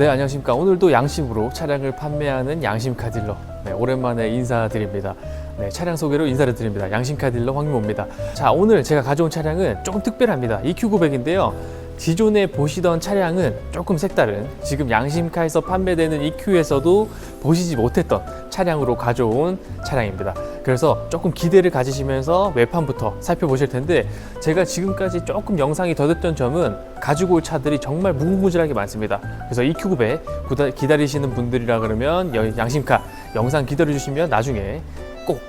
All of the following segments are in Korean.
네, 안녕하십니까. 오늘도 양심으로 차량을 판매하는 양심카 딜러. 네, 오랜만에 인사드립니다. 네, 차량 소개로 인사를 드립니다. 양심카 딜러 황민호입니다. 자, 오늘 제가 가져온 차량은 조금 특별합니다. EQ900인데요. 기존에 보시던 차량은 조금 색다른 지금 양심카에서 판매되는 EQ에서도 보시지 못했던 차량으로 가져온 차량입니다. 그래서 조금 기대를 가지시면서 외판부터 살펴보실 텐데 제가 지금까지 조금 영상이 더 됐던 점은 가지고 올 차들이 정말 무궁무진하게 많습니다. 그래서 EQ900 구다- 기다리시는 분들이라 그러면 여- 양심카 영상 기다려 주시면 나중에 꼭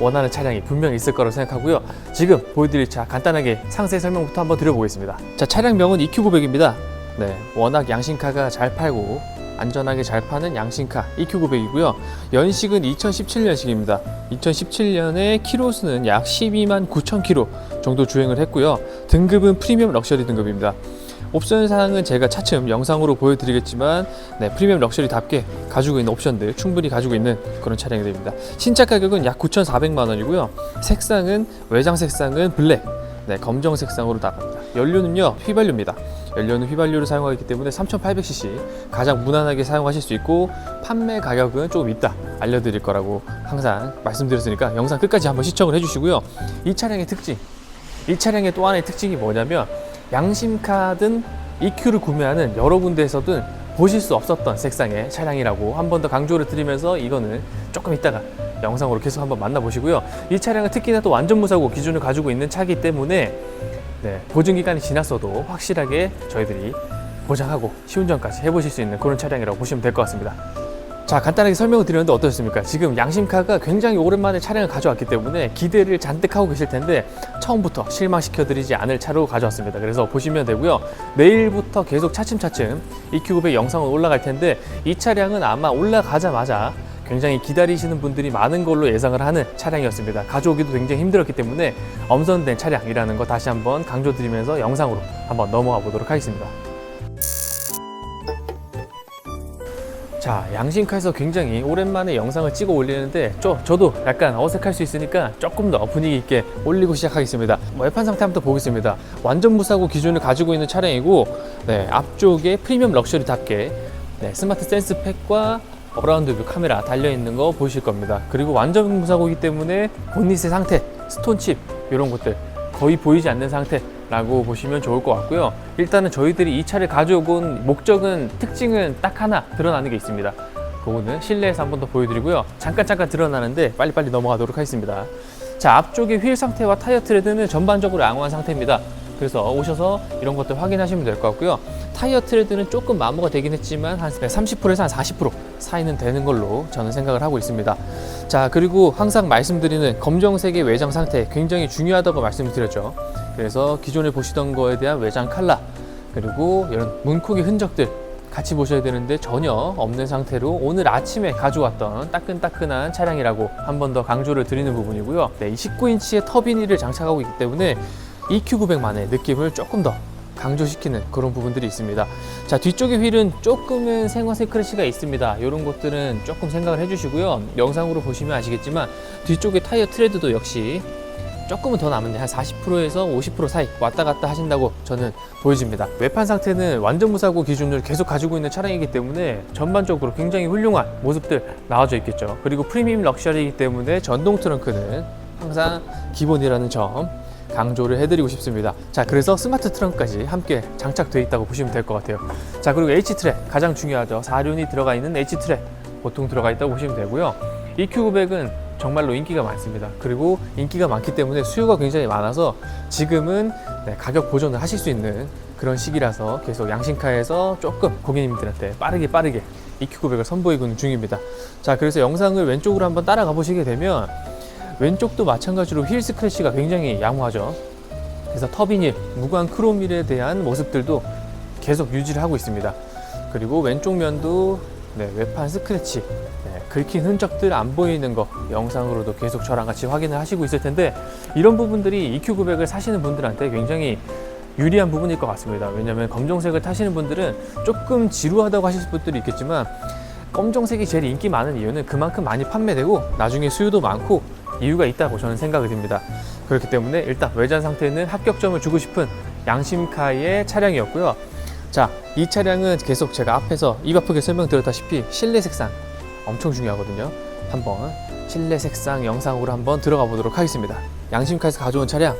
원하는 차량이 분명히 있을 거라고 생각하고요. 지금 보여드릴 차 간단하게 상세 설명부터 한번 드려보겠습니다. 자, 차량명은 EQ900입니다. 네, 워낙 양신카가 잘 팔고 안전하게 잘 파는 양신카 EQ900이고요. 연식은 2017년식입니다. 2017년에 키로수는 약 12만 9천 킬로 정도 주행을 했고요. 등급은 프리미엄 럭셔리 등급입니다. 옵션 사항은 제가 차츰 영상으로 보여드리겠지만 네, 프리미엄 럭셔리답게 가지고 있는 옵션들 충분히 가지고 있는 그런 차량이 됩니다. 신차 가격은 약 9,400만 원이고요. 색상은 외장 색상은 블랙, 네, 검정 색상으로 나갑니다. 연료는요 휘발유입니다. 연료는 휘발유를 사용하고 있기 때문에 3,800cc 가장 무난하게 사용하실 수 있고 판매 가격은 조금 이따 알려드릴 거라고 항상 말씀드렸으니까 영상 끝까지 한번 시청을 해주시고요. 이 차량의 특징, 이 차량의 또 하나의 특징이 뭐냐면 양심카든 EQ를 구매하는 여러 군데에서든 보실 수 없었던 색상의 차량이라고 한 번 더 강조를 드리면서 이거는 조금 이따가 영상으로 계속 한번 만나보시고요. 이 차량은 특히나 또 완전 무사고 기준을 가지고 있는 차기 때문에 네, 보증 기간이 지났어도 확실하게 저희들이 보장하고 시운전까지 해보실 수 있는 그런 차량이라고 보시면 될 것 같습니다. 자 간단하게 설명을 드렸는데 어떠셨습니까? 지금 양심카가 굉장히 오랜만에 차량을 가져왔기 때문에 기대를 잔뜩 하고 계실 텐데 처음부터 실망시켜드리지 않을 차로 가져왔습니다. 그래서 보시면 되고요. 내일부터 계속 차츰차츰 EQ900 영상은 올라갈 텐데 이 차량은 아마 올라가자마자 굉장히 기다리시는 분들이 많은 걸로 예상을 하는 차량이었습니다. 가져오기도 굉장히 힘들었기 때문에 엄선된 차량이라는 거 다시 한번 강조드리면서 영상으로 한번 넘어가 보도록 하겠습니다. 자, 양심카에서 굉장히 오랜만에 영상을 찍어 올리는데 저, 저도 약간 어색할 수 있으니까 조금 더 분위기 있게 올리고 시작하겠습니다. 뭐 외판 상태 한번 더 보겠습니다. 완전 무사고 기준을 가지고 있는 차량이고 네, 앞쪽에 프리미엄 럭셔리답게 네, 스마트 센스 팩과 어라운드 뷰 카메라 달려 있는 거 보실 겁니다. 그리고 완전 무사고이기 때문에 본닛의 상태, 스톤칩 이런 것들 거의 보이지 않는 상태라고 보시면 좋을 것 같고요. 일단은 저희들이 이 차를 가져온 목적은 특징은 딱 하나 드러나는 게 있습니다. 그거는 실내에서 한 번 더 보여드리고요. 잠깐 잠깐 드러나는데 빨리빨리 넘어가도록 하겠습니다. 자 앞쪽의 휠 상태와 타이어 트레드는 전반적으로 양호한 상태입니다. 그래서 오셔서 이런 것들 확인하시면 될 것 같고요. 타이어 트레드는 조금 마모가 되긴 했지만 한 30%에서 한 40% 사이는 되는 걸로 저는 생각을 하고 있습니다. 자 그리고 항상 말씀드리는 검정색의 외장 상태 굉장히 중요하다고 말씀을 드렸죠. 그래서 기존에 보시던 거에 대한 외장 칼라 그리고 이런 문콕의 흔적들 같이 보셔야 되는데 전혀 없는 상태로 오늘 아침에 가져왔던 따끈따끈한 차량이라고 한 번 더 강조를 드리는 부분이고요. 네, 이 19인치의 터빈이를 장착하고 있기 때문에 EQ900만의 느낌을 조금 더 강조시키는 그런 부분들이 있습니다. 자, 뒤쪽의 휠은 조금은 생화색 크래쉬가 있습니다. 이런 것들은 조금 생각을 해주시고요. 영상으로 보시면 아시겠지만 뒤쪽의 타이어 트레드도 역시 조금은 더 남은데 한 40%에서 50% 사이 왔다 갔다 하신다고 저는 보여집니다. 외판 상태는 완전 무사고 기준을 계속 가지고 있는 차량이기 때문에 전반적으로 굉장히 훌륭한 모습들 나와져 있겠죠. 그리고 프리미엄 럭셔리이기 때문에 전동 트렁크는 항상 기본이라는 점 강조를 해드리고 싶습니다. 자, 그래서 스마트 트렁크까지 함께 장착되어 있다고 보시면 될 것 같아요. 자, 그리고 H-트랙 가장 중요하죠. 4륜이 들어가 있는 H-트랙 보통 들어가 있다고 보시면 되고요. EQ900은 정말로 인기가 많습니다. 그리고 인기가 많기 때문에 수요가 굉장히 많아서 지금은 네, 가격 보존을 하실 수 있는 그런 시기라서 계속 양심카에서 조금 고객님들한테 빠르게 빠르게 EQ900을 선보이고 있는 중입니다. 자, 그래서 영상을 왼쪽으로 한번 따라가 보시게 되면 왼쪽도 마찬가지로 휠 스크래치가 굉장히 양호하죠. 그래서 터빈힐, 무광 크롬힐에 대한 모습들도 계속 유지를 하고 있습니다. 그리고 왼쪽 면도 네, 외판 스크래치, 네, 긁힌 흔적들 안 보이는 거 영상으로도 계속 저랑 같이 확인을 하시고 있을 텐데 이런 부분들이 EQ900을 사시는 분들한테 굉장히 유리한 부분일 것 같습니다. 왜냐하면 검정색을 타시는 분들은 조금 지루하다고 하실 분들이 있겠지만 검정색이 제일 인기 많은 이유는 그만큼 많이 판매되고 나중에 수요도 많고 이유가 있다고 저는 생각이 듭니다. 그렇기 때문에 일단 외장 상태는 합격점을 주고 싶은 양심카의 차량이었고요. 자, 이 차량은 계속 제가 앞에서 입 아프게 설명드렸다시피 실내 색상 엄청 중요하거든요. 한번 실내 색상 영상으로 한번 들어가 보도록 하겠습니다. 양심카에서 가져온 차량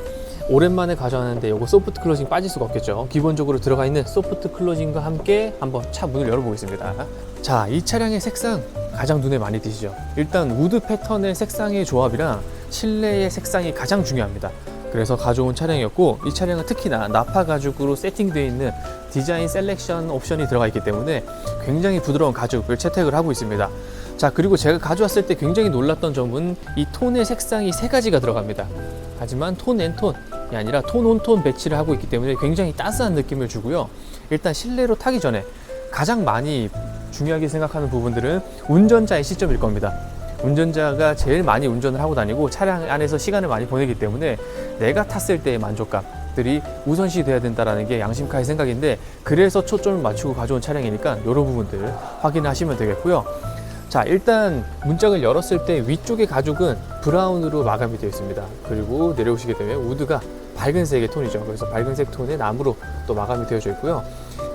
오랜만에 가져왔는데 이거 소프트 클로징 빠질 수가 없겠죠. 기본적으로 들어가 있는 소프트 클로징과 함께 한번 차 문을 열어보겠습니다. 자, 이 차량의 색상 가장 눈에 많이 띄시죠. 일단 우드 패턴의 색상의 조합이랑 실내의 색상이 가장 중요합니다. 그래서 가져온 차량이었고 이 차량은 특히나 나파 가죽으로 세팅되어 있는 디자인 셀렉션 옵션이 들어가 있기 때문에 굉장히 부드러운 가죽을 채택을 하고 있습니다. 자 그리고 제가 가져왔을 때 굉장히 놀랐던 점은 이 톤의 색상이 세 가지가 들어갑니다. 하지만 톤 앤 톤이 아니라 톤 온 톤 배치를 하고 있기 때문에 굉장히 따스한 느낌을 주고요. 일단 실내로 타기 전에 가장 많이 중요하게 생각하는 부분들은 운전자의 시점일 겁니다. 운전자가 제일 많이 운전을 하고 다니고 차량 안에서 시간을 많이 보내기 때문에 내가 탔을 때의 만족감 들이 우선시 돼야 된다라는 게 양심카의 생각인데 그래서 초점을 맞추고 가져온 차량이니까 이런 부분들 확인하시면 되겠고요. 자 일단 문짝을 열었을 때 위쪽의 가죽은 브라운으로 마감이 되어 있습니다. 그리고 내려오시게 되면 우드가 밝은색의 톤이죠. 그래서 밝은색 톤의 나무로 또 마감이 되어져 있고요.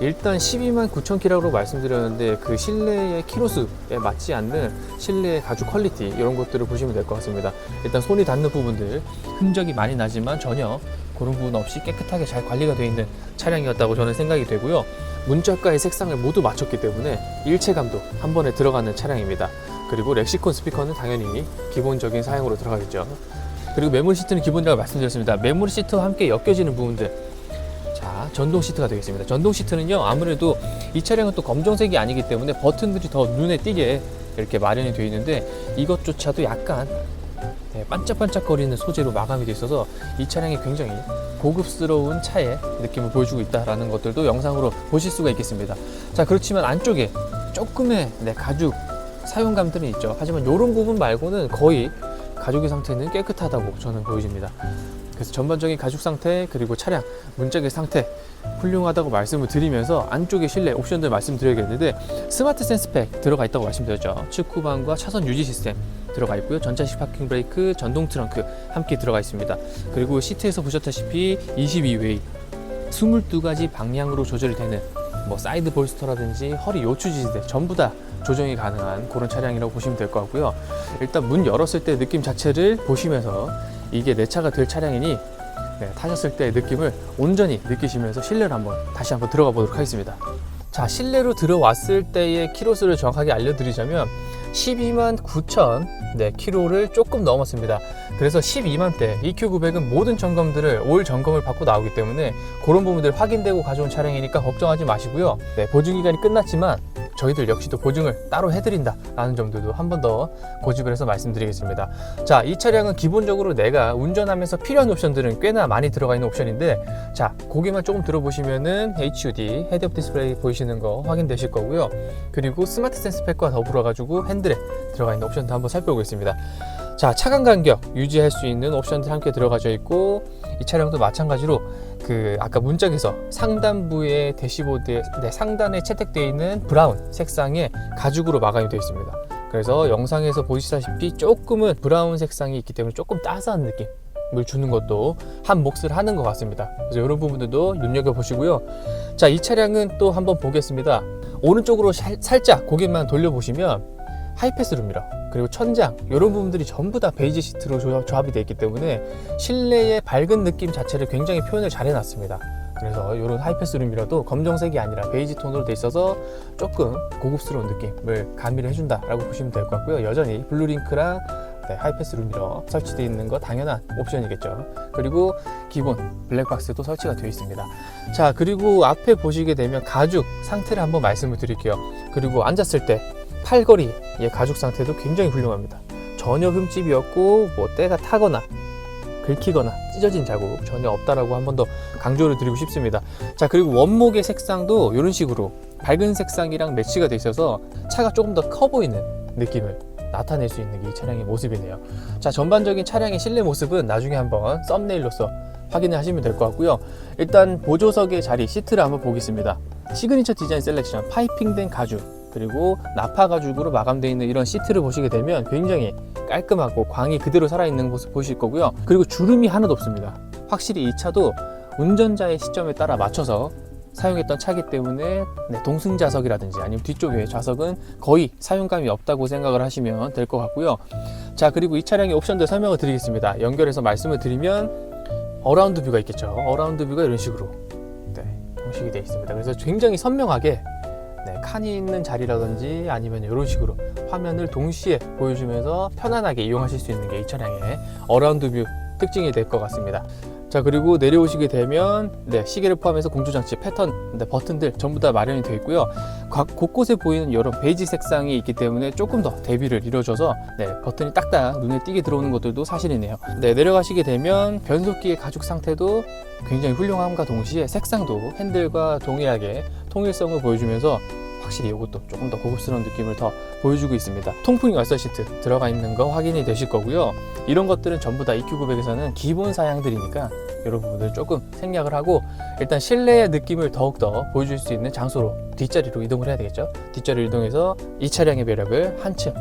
일단 12만 9천 키라고 말씀드렸는데 그 실내의 키로수에 맞지 않는 실내 가죽 퀄리티 이런 것들을 보시면 될 것 같습니다. 일단 손이 닿는 부분들 흔적이 많이 나지만 전혀 그런 부분 없이 깨끗하게 잘 관리가 되어 있는 차량이었다고 저는 생각이 되고요. 문짝과의 색상을 모두 맞췄기 때문에 일체감도 한 번에 들어가는 차량입니다. 그리고 렉시콘 스피커는 당연히 기본적인 사양으로 들어가겠죠. 그리고 메모리 시트는 기본이라고 말씀드렸습니다. 메모리 시트와 함께 엮여지는 부분들 자, 전동 시트가 되겠습니다. 전동 시트는요, 아무래도 이 차량은 또 검정색이 아니기 때문에 버튼들이 더 눈에 띄게 이렇게 마련이 되어 있는데 이것조차도 약간 네, 반짝반짝거리는 소재로 마감이 되어 있어서 이 차량이 굉장히 고급스러운 차의 느낌을 보여주고 있다라는 것들도 영상으로 보실 수가 있겠습니다. 자, 그렇지만 안쪽에 조금의 네, 가죽 사용감들은 있죠. 하지만 이런 부분 말고는 거의 가죽의 상태는 깨끗하다고 저는 보여집니다. 그래서 전반적인 가죽 상태 그리고 차량 문짝의 상태 훌륭하다고 말씀을 드리면서 안쪽에 실내 옵션들 말씀드려야겠는데 스마트 센스팩 들어가 있다고 말씀드렸죠. 측후방과 차선 유지 시스템 들어가 있고요. 전자식 파킹 브레이크, 전동 트렁크 함께 들어가 있습니다. 그리고 시트에서 보셨다시피 22웨이 22가지 방향으로 조절이 되는 뭐 사이드 볼스터라든지 허리 요추 지지대 전부 다 조정이 가능한 그런 차량이라고 보시면 될 것 같고요. 일단 문 열었을 때 느낌 자체를 보시면서 이게 내 차가 될 차량이니 네, 타셨을 때의 느낌을 온전히 느끼시면서 실내로 한번 다시 한번 들어가 보도록 하겠습니다. 자, 실내로 들어왔을 때의 키로수를 정확하게 알려드리자면 12만 9천 네, 키로를 조금 넘었습니다. 그래서 12만 대 EQ900은 모든 점검들을 올 점검을 받고 나오기 때문에 그런 부분들 확인되고 가져온 차량이니까 걱정하지 마시고요. 네, 보증 기간이 끝났지만 저희들 역시도 보증을 따로 해드린다 라는 점들도 한 번 더 고집을 해서 말씀드리겠습니다. 자, 이 차량은 기본적으로 내가 운전하면서 필요한 옵션들은 꽤나 많이 들어가 있는 옵션인데, 자, 고개만 조금 들어보시면은 HUD 헤드업 디스플레이 보이시는 거 확인되실 거고요. 그리고 스마트 센스 팩과 더불어 가지고 핸들에 들어가 있는 옵션도 한번 살펴보겠습니다. 자, 차간 간격 유지할 수 있는 옵션들 함께 들어가져 있고 이 차량도 마찬가지로 그 아까 문짝에서 상단부의 대시보드의 네, 상단에 채택되어 있는 브라운 색상의 가죽으로 마감이 되어 있습니다. 그래서 영상에서 보시다시피 조금은 브라운 색상이 있기 때문에 조금 따스한 느낌 을 주는 것도 한 몫을 하는 것 같습니다. 그래서 이런 부분들도 눈여겨 보시고요. 자, 이 차량은 또 한번 보겠습니다. 오른쪽으로 살, 살짝 고개만 돌려 보시면 하이패스 룸미러 그리고 천장 이런 부분들이 전부 다 베이지 시트로 조- 조합 이 되어 있기 때문에 실내의 밝은 느낌 자체를 굉장히 표현을 잘 해놨습니다. 그래서 이런 하이패스 룸미러도 검정색이 아니라 베이지 톤으로 돼 있어서 조금 고급스러운 느낌을 가미를 해준다 라고 보시면 될 것 같고요. 여전히 블루링크랑 네, 하이패스 룸미러 설치되어 있는 거 당연한 옵션이겠죠. 그리고 기본 블랙박스도 설치가 되어 있습니다. 자 그리고 앞에 보시게 되면 가죽 상태를 한번 말씀을 드릴게요. 그리고 앉았을 때 팔걸이의 가죽 상태도 굉장히 훌륭합니다. 전혀 흠집이 없고 뭐 때가 타거나 긁히거나 찢어진 자국 전혀 없다라고 한 번 더 강조를 드리고 싶습니다. 자 그리고 원목의 색상도 이런 식으로 밝은 색상이랑 매치가 돼 있어서 차가 조금 더 커 보이는 느낌을 나타낼 수 있는 게 이 차량의 모습이네요. 자 전반적인 차량의 실내 모습은 나중에 한번 썸네일로서 확인을 하시면 될 것 같고요. 일단 보조석의 자리 시트를 한번 보겠습니다. 시그니처 디자인 셀렉션 파이핑된 가죽 그리고 나파 가죽으로 마감되어 있는 이런 시트를 보시게 되면 굉장히 깔끔하고 광이 그대로 살아있는 모습 보실 거고요. 그리고 주름이 하나도 없습니다. 확실히 이 차도 운전자의 시점에 따라 맞춰서 사용했던 차기 때문에 네, 동승 좌석이라든지 아니면 뒤쪽에 좌석은 거의 사용감이 없다고 생각을 하시면 될 것 같고요. 자 그리고 이 차량의 옵션들 설명을 드리겠습니다. 연결해서 말씀을 드리면 어라운드 뷰가 있겠죠. 어라운드 뷰가 이런 식으로 네, 형식이 되어 있습니다. 그래서 굉장히 선명하게 네, 칸이 있는 자리라든지 아니면 이런 식으로 화면을 동시에 보여주면서 편안하게 이용하실 수 있는 게 이 차량의 어라운드 뷰 특징이 될 것 같습니다. 자 그리고 내려오시게 되면 네, 시계를 포함해서 공조장치 패턴 네, 버튼들 전부 다 마련이 되어 있고요 각 곳곳에 보이는 이런 베이지 색상이 있기 때문에 조금 더 대비를 이뤄줘서 네, 버튼이 딱딱 눈에 띄게 들어오는 것들도 사실이네요 네, 내려가시게 되면 변속기의 가죽 상태도 굉장히 훌륭함과 동시에 색상도 핸들과 동일하게 통일성을 보여주면서 확실히 이것도 조금 더 고급스러운 느낌을 더 보여주고 있습니다. 통풍 열선 시트 들어가 있는 거 확인이 되실 거고요. 이런 것들은 전부 다 EQ900에서는 기본 사양들이니까 이런 부분들 조금 생략을 하고 일단 실내의 느낌을 더욱더 보여줄 수 있는 장소로 뒷자리로 이동을 해야 되겠죠. 뒷자리로 이동해서 이 차량의 매력을 한층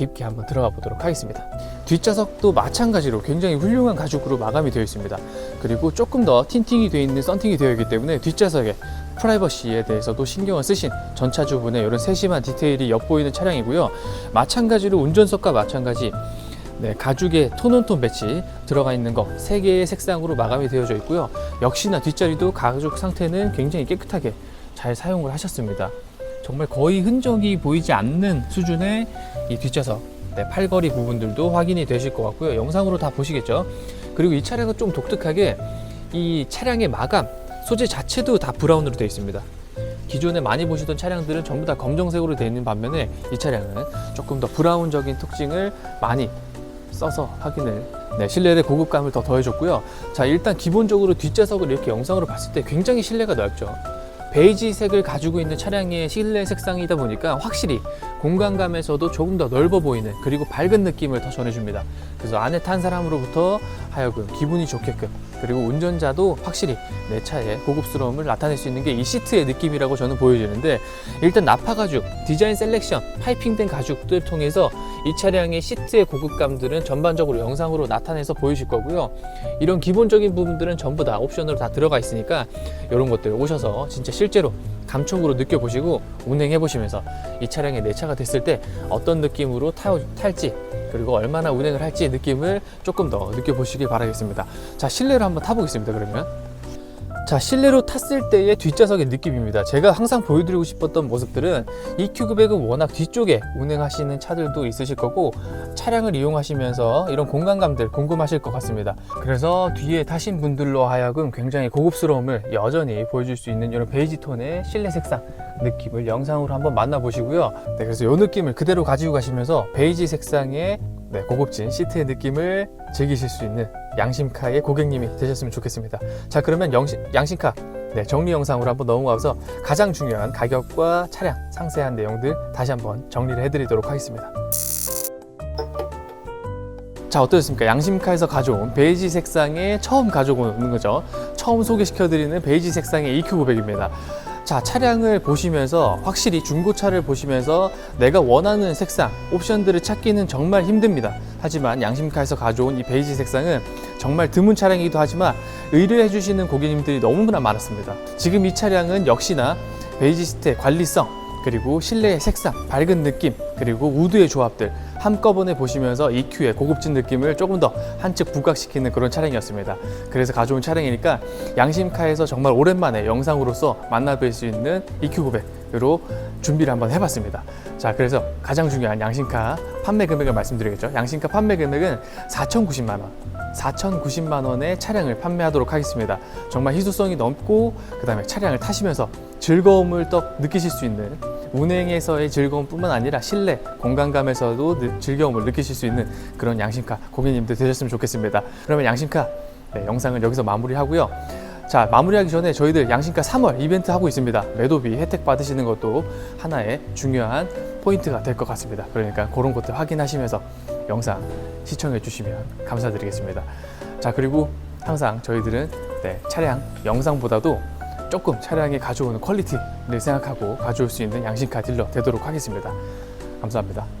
깊게 한번 들어가 보도록 하겠습니다. 뒷좌석도 마찬가지로 굉장히 훌륭한 가죽으로 마감이 되어 있습니다. 그리고 조금 더 틴팅이 되어 있는 썬팅이 되어 있기 때문에 뒷좌석에 프라이버시에 대해서도 신경을 쓰신 전차주분의 이런 세심한 디테일이 엿보이는 차량이고요. 마찬가지로 운전석과 마찬가지 네, 가죽의 톤온톤 배치 들어가 있는 거세 개의 색상으로 마감이 되어져 있고요. 역시나 뒷자리도 가죽 상태는 굉장히 깨끗하게 잘 사용을 하셨습니다. 정말 거의 흔적이 보이지 않는 수준의 이 뒷좌석 네, 팔걸이 부분들도 확인이 되실 것 같고요. 영상으로 다 보시겠죠. 그리고 이 차량은 좀 독특하게 이 차량의 마감 소재 자체도 다 브라운으로 되어 있습니다. 기존에 많이 보시던 차량들은 전부 다 검정색으로 되어 있는 반면에 이 차량은 조금 더 브라운적인 특징을 많이 써서 확인을 네, 실내의 고급감을 더 더해줬고요. 자 일단 기본적으로 뒷좌석을 이렇게 영상으로 봤을 때 굉장히 실내가 넓죠. 베이지색을 가지고 있는 차량의 실내 색상이다 보니까 확실히 공간감에서도 조금 더 넓어 보이는 그리고 밝은 느낌을 더 전해줍니다. 그래서 안에 탄 사람으로부터 하여금 기분이 좋게끔 그리고 운전자도 확실히 내 차의 고급스러움을 나타낼 수 있는 게 이 시트의 느낌이라고 저는 보여지는데 일단 나파 가죽, 디자인 셀렉션, 파이핑된 가죽들 통해서 이 차량의 시트의 고급감들은 전반적으로 영상으로 나타내서 보여질 거고요. 이런 기본적인 부분들은 전부 다 옵션으로 다 들어가 있으니까 이런 것들 오셔서 진짜 실제로 감촉으로 느껴보시고 운행해 보시면서 이 차량이 내 차가 됐을 때 어떤 느낌으로 타, 탈지 그리고 얼마나 운행을 할지 느낌을 조금 더 느껴보시길 바라겠습니다. 자 실내로 한번 타보겠습니다. 그러면 자 실내로 탔을 때의 뒷좌석의 느낌입니다. 제가 항상 보여드리고 싶었던 모습들은 EQ900은 워낙 뒤쪽에 운행하시는 차들도 있으실 거고 차량을 이용하시면서 이런 공간감들 궁금하실 것 같습니다. 그래서 뒤에 타신 분들로 하여금 굉장히 고급스러움을 여전히 보여줄 수 있는 이런 베이지 톤의 실내 색상 느낌을 영상으로 한번 만나보시고요. 네, 그래서 이 느낌을 그대로 가지고 가시면서 베이지 색상의 네, 고급진 시트의 느낌을 즐기실 수 있는 양심카의 고객님이 되셨으면 좋겠습니다. 자, 그러면 영시, 양심카 네, 정리 영상으로 한번 넘어가서 가장 중요한 가격과 차량 상세한 내용들 다시 한번 정리를 해드리도록 하겠습니다. 자 어떠셨습니까? 양심카에서 가져온 베이지 색상의 처음 가져오는 거죠. 처음 소개시켜드리는 베이지 색상의 EQ900입니다. 자 차량을 보시면서 확실히 중고차를 보시면서 내가 원하는 색상 옵션들을 찾기는 정말 힘듭니다. 하지만 양심카에서 가져온 이 베이지 색상은 정말 드문 차량이기도 하지만 의뢰해 주시는 고객님들이 너무나 많았습니다. 지금 이 차량은 역시나 베이지 시트의 관리성 그리고 실내의 색상, 밝은 느낌, 그리고 우드의 조합들 한꺼번에 보시면서 EQ의 고급진 느낌을 조금 더 한층 부각시키는 그런 차량이었습니다. 그래서 가져온 차량이니까 양심카에서 정말 오랜만에 영상으로서 만나뵐 수 있는 EQ900으로 준비를 한번 해봤습니다. 자, 그래서 가장 중요한 양심카 판매 금액을 말씀드리겠죠. 양심카 판매 금액은 4,090만 원. 4,090만 원의 차량을 판매하도록 하겠습니다. 정말 희소성이 넘고 그다음에 차량을 타시면서 즐거움을 또 느끼실 수 있는 운행에서의 즐거움뿐만 아니라 실내 공간감에서도 느- 즐거움을 느끼실 수 있는 그런 양심카 고객님들 되셨으면 좋겠습니다. 그러면 양심카 네, 영상은 여기서 마무리하고요. 자 마무리하기 전에 저희들 양심카 3월 이벤트 하고 있습니다. 매도비 혜택 받으시는 것도 하나의 중요한 포인트가 될 것 같습니다. 그러니까 그런 것들 확인하시면서 영상 시청해 주시면 감사드리겠습니다. 자 그리고 항상 저희들은 네, 차량 영상보다도 조금 차량이 가져오는 퀄리티를 생각하고 가져올 수 있는 양심카 딜러 되도록 하겠습니다. 감사합니다.